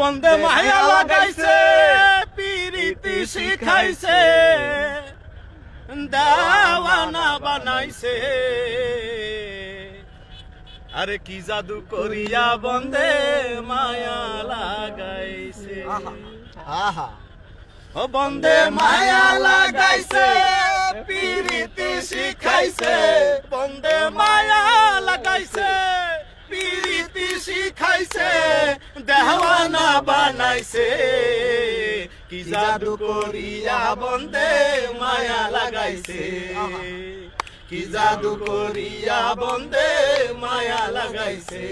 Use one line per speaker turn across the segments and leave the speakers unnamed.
বন্দে মায়া লাগাইছে পিরিতি শিখাইছে দেওয়ানা বানাইছে। আরে কি জাদু করিয়া বন্দে মায়া লাগাইছে।
আহা
ও বন্দে মায়া লাগাইছে পিরিতি শিখাইছে বন্দে মায়া বানাইছে। কি জাদু করিয়া বন্দে মায়া লাগাইছে। কি জাদু করিয়া বন্দে মায়া লাগাইছে।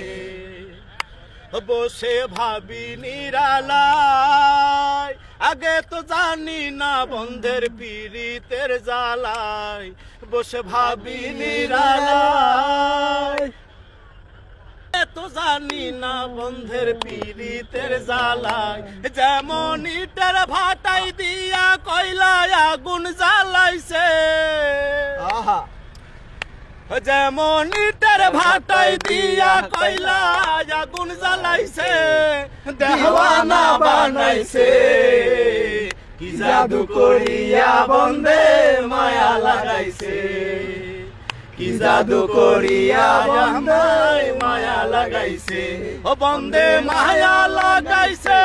বসে ভাবি নিরালায়, আগে তো জানি না বন্ধের পীড়িতের জ্বালায়। বসে ভাবি নিরালায় এ তো জানি না বন্ধের পীড়িতের জ্বালায়। যেমন ইটের ভাটাই দিয়া কয়লায় আগুন জ্বালাইছে।
আহা।
যেমন ইটের ভাটাই দিয়া কয়লা আগুন জ্বালাইছে। দেওয়ানা বানাইছে। কি জাদু করিয়া বন্দে মায়া লাগাইছে। কি জাদু করিয়া মায়া লাগাইছে। ও বন্দে মায়া লাগাইছে,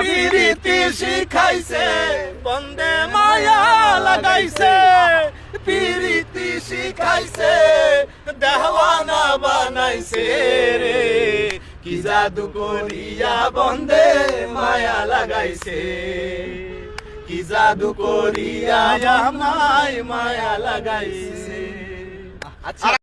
পিরিতি শিখাইছে। বন্দে মায়া লাগাইছে, পিরিতি শিখাইছে। দেওয়ানা বানাইছে রে। কি জাদু করিয়া বন্দে মায়া লাগাইছে। কি জাদু করিয়া আমায় মায়া লাগাইছে।
আচ্ছা।